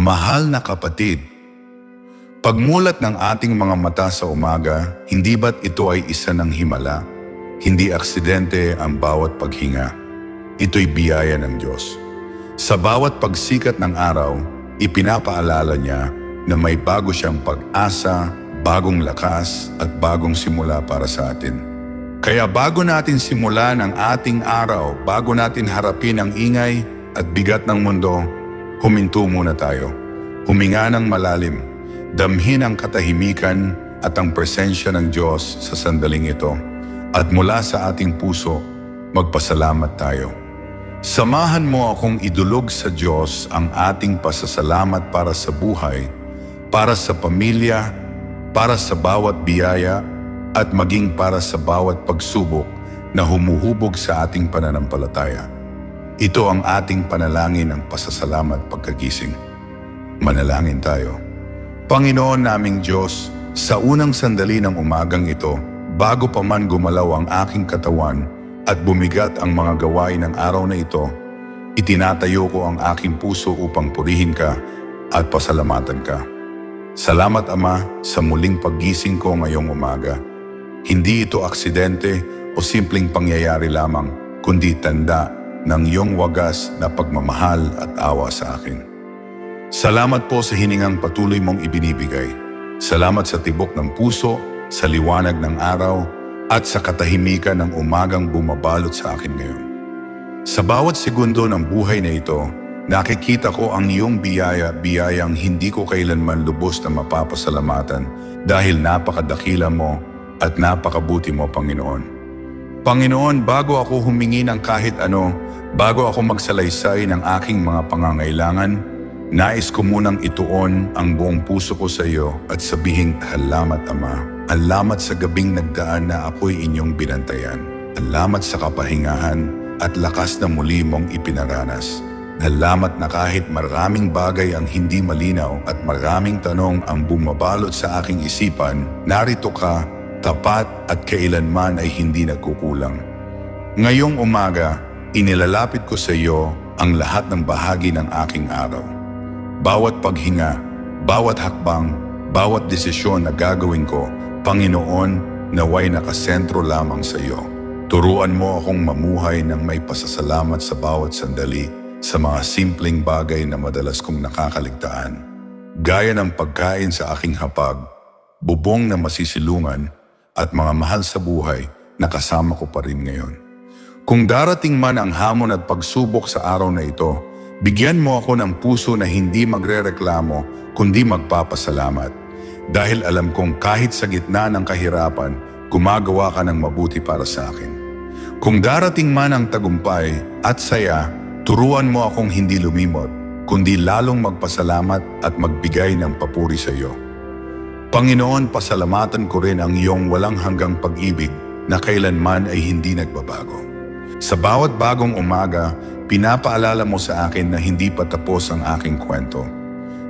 Mahal na kapatid, pagmulat ng ating mga mata sa umaga, hindi ba't ito ay isa ng himala? Hindi aksidente ang bawat paghinga. Ito'y biyaya ng Diyos. Sa bawat pagsikat ng araw, ipinapaalala niya na may bago siyang pag-asa, bagong lakas at bagong simula para sa atin. Kaya bago natin simulan ang ating araw, bago natin harapin ang ingay at bigat ng mundo, huminto muna tayo. Huminga ng malalim, damhin ang katahimikan at ang presensya ng Diyos sa sandaling ito. At mula sa ating puso, magpasalamat tayo. Samahan mo akong idulog sa Diyos ang ating pasasalamat para sa buhay, para sa pamilya, para sa bawat biyaya, at maging para sa bawat pagsubok na humuhubog sa ating pananampalataya. Ito ang ating panalangin ng pasasalamat pagkagising. Manalangin tayo. Panginoon naming Diyos, sa unang sandali ng umagang ito, bago pa man gumalaw ang aking katawan at bumigat ang mga gawain ng araw na ito, itinatayo ko ang aking puso upang purihin ka at pasalamatan ka. Salamat Ama sa muling paggising ko ngayong umaga. Hindi ito aksidente o simpleng pangyayari lamang, kundi tanda ng iyong wagas na pagmamahal at awa sa akin. Salamat po sa hiningang patuloy mong ibinibigay. Salamat sa tibok ng puso, sa liwanag ng araw, at sa katahimikan ng umagang bumabalot sa akin ngayon. Sa bawat segundo ng buhay na ito, nakikita ko ang iyong biyaya, biyayang hindi ko kailanman lubos na mapapasalamatan dahil napakadakila mo at napakabuti mo, Panginoon. Panginoon, bago ako humingi ng kahit ano, bago ako magsalaysay ng aking mga pangangailangan, nais ko munang ituon ang buong puso ko sa iyo at sabihing, Alamat, Ama. Alamat sa gabing nagdaan na ako'y inyong binantayan. Alamat sa kapahingahan at lakas na muli mong ipinaranas. Alamat na kahit maraming bagay ang hindi malinaw at maraming tanong ang bumabalot sa aking isipan, narito ka, tapat at kailanman ay hindi nagkukulang. Ngayong umaga, inilalapit ko sa iyo ang lahat ng bahagi ng aking araw. Bawat paghinga, bawat hakbang, bawat desisyon na gagawin ko, Panginoon, naway nakasentro lamang sa iyo. Turuan mo akong mamuhay ng may pasasalamat sa bawat sandali sa mga simpleng bagay na madalas kong nakakaligtaan. Gaya ng pagkain sa aking hapag, bubong na masisilungan, at mga mahal sa buhay na kasama ko pa rin ngayon. Kung darating man ang hamon at pagsubok sa araw na ito, bigyan mo ako ng puso na hindi magrereklamo kundi magpapasalamat. Dahil alam kong kahit sa gitna ng kahirapan, gumagawa ka ng mabuti para sa akin. Kung darating man ang tagumpay at saya, turuan mo akong hindi lumimot, kundi lalong magpasalamat at magbigay ng papuri sa iyo. Panginoon, pasalamatan ko rin ang iyong walang hanggang pag-ibig na kailanman ay hindi nagbabago. Sa bawat bagong umaga, pinapaalala mo sa akin na hindi pa tapos ang aking kwento.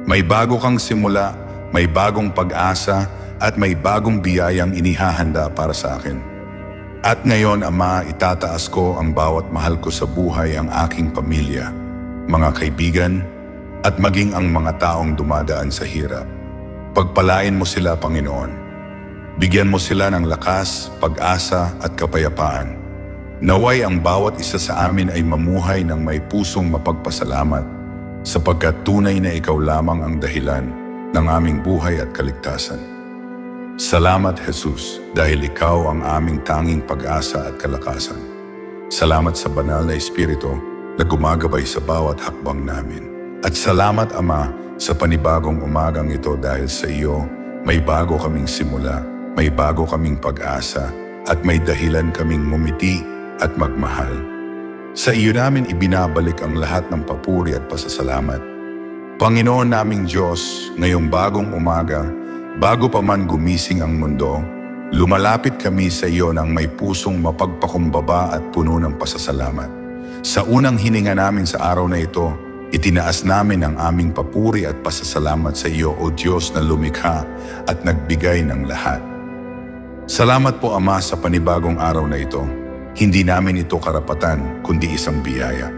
May bago kang simula, may bagong pag-asa, at may bagong biyayang inihahanda para sa akin. At ngayon, Ama, itataas ko ang bawat mahal ko sa buhay ang aking pamilya, mga kaibigan, at maging ang mga taong dumadaan sa hirap. Pagpalain mo sila, Panginoon. Bigyan mo sila ng lakas, pag-asa at kapayapaan. Naway ang bawat isa sa amin ay mamuhay ng may pusong mapagpasalamat sapagkat tunay na ikaw lamang ang dahilan ng aming buhay at kaligtasan. Salamat, Jesus, dahil ikaw ang aming tanging pag-asa at kalakasan. Salamat sa banal na Espiritu na gumagabay sa bawat hakbang namin. At salamat, Ama, sa panibagong umagang ito dahil sa iyo, may bago kaming simula, may bago kaming pag-asa, at may dahilan kaming ngumiti at magmahal. Sa iyo namin ibinabalik ang lahat ng papuri at pasasalamat. Panginoon naming Diyos, ngayong bagong umaga, bago pa man gumising ang mundo, lumalapit kami sa iyo ng may pusong mapagpakumbaba at puno ng pasasalamat. Sa unang hininga namin sa araw na ito, itinaas namin ang aming papuri at pasasalamat sa iyo, O Diyos na lumikha at nagbigay ng lahat. Salamat po Ama sa panibagong araw na ito. Hindi namin ito karapatan kundi isang biyaya.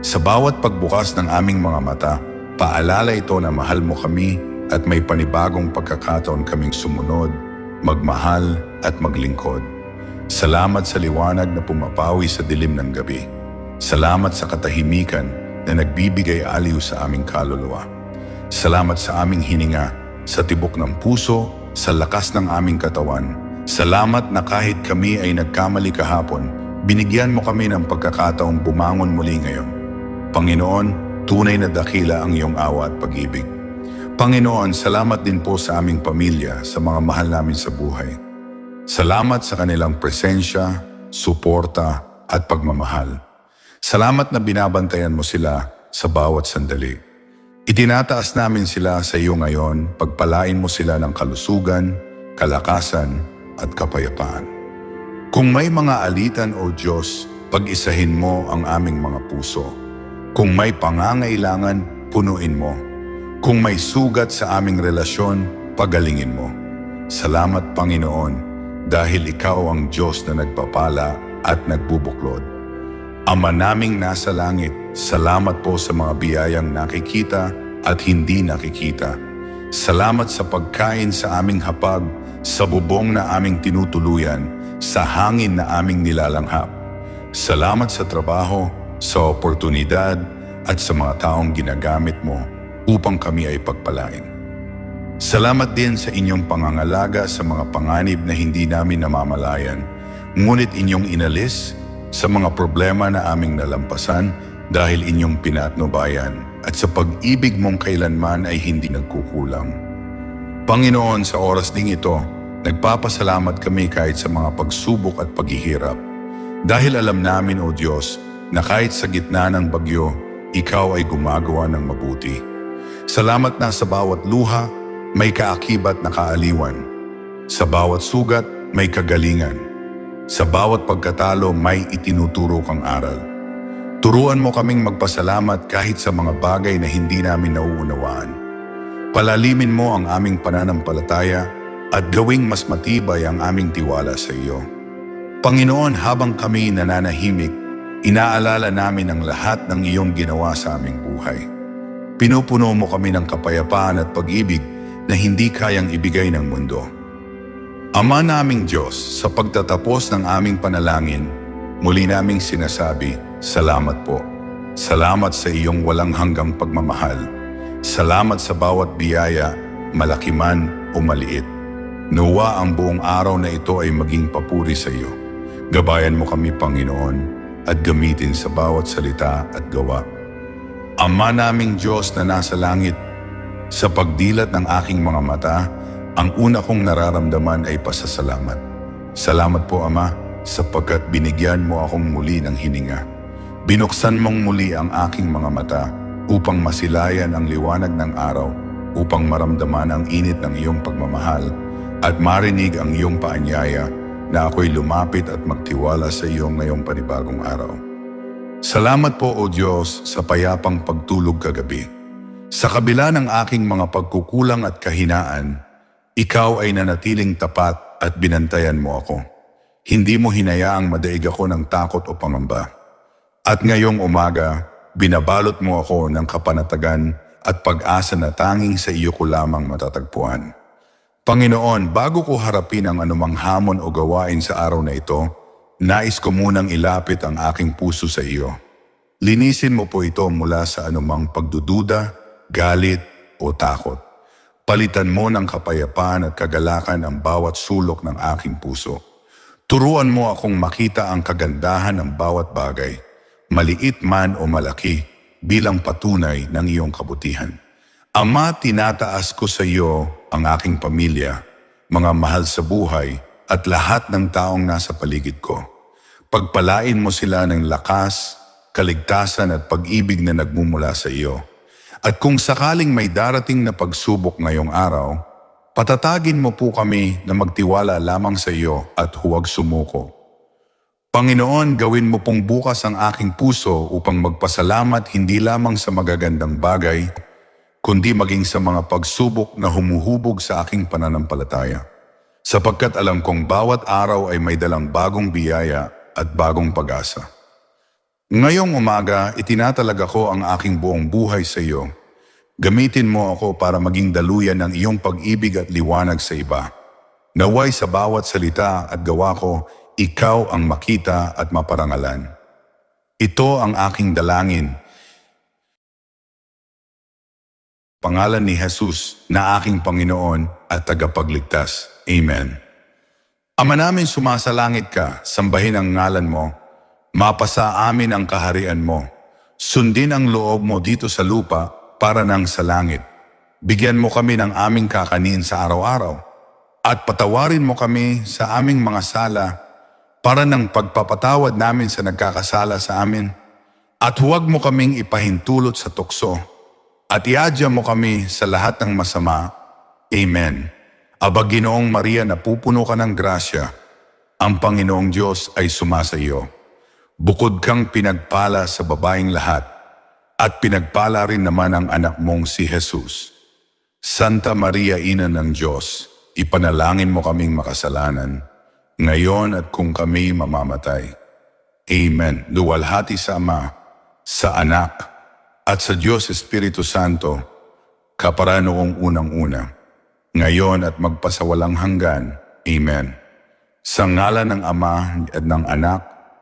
Sa bawat pagbukas ng aming mga mata, Paalala ito na mahal mo kami at may panibagong pagkakataon kaming sumunod, magmahal at maglingkod. Salamat sa liwanag na pumapawi sa dilim ng gabi. Salamat sa katahimikan na nagbibigay aliw sa aming kaluluwa. Salamat sa aming hininga, sa tibok ng puso, sa lakas ng aming katawan. Salamat na kahit kami ay nagkamali kahapon, binigyan mo kami ng pagkakataong bumangon muli ngayon. Panginoon, tunay na dakila ang iyong awa at pag-ibig. Panginoon, salamat din po sa aming pamilya, sa mga mahal namin sa buhay. Salamat sa kanilang presensya, suporta at pagmamahal. Salamat na binabantayan mo sila sa bawat sandali. Itinataas namin sila sa iyo ngayon, pagpalain mo sila ng kalusugan, kalakasan at kapayapaan. Kung may mga alitan o Diyos, pag-isahin mo ang aming mga puso. Kung may pangangailangan, punuin mo. Kung may sugat sa aming relasyon, pagalingin mo. Salamat Panginoon dahil ikaw ang Diyos na nagpapala at nagbubuklod. Ama naming nasa langit, salamat po sa mga biyayang nakikita at hindi nakikita. Salamat sa pagkain sa aming hapag, sa bubong na aming tinutuluyan, sa hangin na aming nilalanghap. Salamat sa trabaho, sa oportunidad at sa mga taong ginagamit mo upang kami ay pagpalain. Salamat din sa inyong pangangalaga sa mga panganib na hindi namin namamalayan, ngunit inyong inalis sa mga problema na aming nalampasan dahil inyong pinatnubayan at sa pag-ibig mong kailanman ay hindi nagkukulang. Panginoon, sa oras ding ito, nagpapasalamat kami kahit sa mga pagsubok at paghihirap. Dahil alam namin, O Diyos, na kahit sa gitna ng bagyo, Ikaw ay gumagawa ng mabuti. Salamat na sa bawat luha, may kaakibat na kaaliwan. Sa bawat sugat, may kagalingan. Sa bawat pagkatalo, may itinuturo kang aral. Turuan mo kaming magpasalamat kahit sa mga bagay na hindi namin nauunawaan. Palalimin mo ang aming pananampalataya at gawing mas matibay ang aming tiwala sa iyo. Panginoon, habang kami nananahimik, inaalala namin ang lahat ng iyong ginawa sa aming buhay. Pinupuno mo kami ng kapayapaan at pag-ibig na hindi kayang ibigay ng mundo. Ama naming Diyos, sa pagtatapos ng aming panalangin, muli naming sinasabi, Salamat po. Salamat sa iyong walang hanggang pagmamahal. Salamat sa bawat biyaya, malaki man o maliit. Nawa ang buong araw na ito ay maging papuri sa iyo. Gabayan mo kami, Panginoon, at gamitin sa bawat salita at gawa. Ama naming Diyos na nasa langit, sa pagdilat ng aking mga mata, ang una kong nararamdaman ay pasasalamat. Salamat po, Ama, sapagkat binigyan mo akong muli ng hininga. Binuksan mong muli ang aking mga mata upang masilayan ang liwanag ng araw, upang maramdaman ang init ng iyong pagmamahal at marinig ang iyong paanyaya na ako'y lumapit at magtiwala sa iyo ngayong panibagong araw. Salamat po, O Diyos, sa payapang pagtulog kagabi. Sa kabila ng aking mga pagkukulang at kahinaan, ikaw ay nanatiling tapat at binantayan mo ako. Hindi mo hinayaang madaig ako ng takot o pangamba. At ngayong umaga, binabalot mo ako ng kapanatagan at pag-asa na tanging sa iyo ko lamang matatagpuan. Panginoon, bago ko harapin ang anumang hamon o gawain sa araw na ito, nais ko munang ilapit ang aking puso sa iyo. Linisin mo po ito mula sa anumang pagdududa, galit o takot. Palitan mo ng kapayapaan at kagalakan ang bawat sulok ng aking puso. Turuan mo akong makita ang kagandahan ng bawat bagay, maliit man o malaki, bilang patunay ng iyong kabutihan. Ama, tinataas ko sa iyo ang aking pamilya, mga mahal sa buhay, at lahat ng taong nasa paligid ko. Pagpalain mo sila ng lakas, kaligtasan at pag-ibig na nagmumula sa iyo. At kung sakaling may darating na pagsubok ngayong araw, patatagin mo po kami na magtiwala lamang sa iyo at huwag sumuko. Panginoon, gawin mo pong bukas ang aking puso upang magpasalamat hindi lamang sa magagandang bagay, kundi maging sa mga pagsubok na humuhubog sa aking pananampalataya. Sapagkat alam kong bawat araw ay may dalang bagong biyaya at bagong pag-asa. Ngayong umaga, itinatalag ako ang aking buong buhay sa iyo. Gamitin mo ako para maging daluyan ng iyong pag-ibig at liwanag sa iba. Naway sa bawat salita at gawa ko, ikaw ang makita at maparangalan. Ito ang aking dalangin. Pangalan ni Jesus na aking Panginoon at tagapagligtas. Amen. Ama namin sumasalangit ka, sambahin ang ngalan mo, mapasa amin ang kaharian mo. Sundin ang loob mo dito sa lupa para nang sa langit. Bigyan mo kami ng aming kakanin sa araw-araw at patawarin mo kami sa aming mga sala para ng pagpapatawad namin sa nagkakasala sa amin. At huwag mo kaming ipahintulot sa tukso at iadya mo kami sa lahat ng masama. Amen. Aba Ginoong Maria na pupuno ka ng grasya, ang Panginoong Diyos ay sumasa iyo. Bukod kang pinagpala sa babaeng lahat, at pinagpala rin naman ang anak mong si Jesus. Santa Maria, Ina ng Diyos, ipanalangin mo kaming makasalanan, ngayon at kung kami mamamatay. Amen. Luwalhati sa Ama, sa Anak, at sa Diyos Espiritu Santo, kapara noong unang-una, ngayon at magpasawalang hanggan. Amen. Sa ngalan ng Ama at ng Anak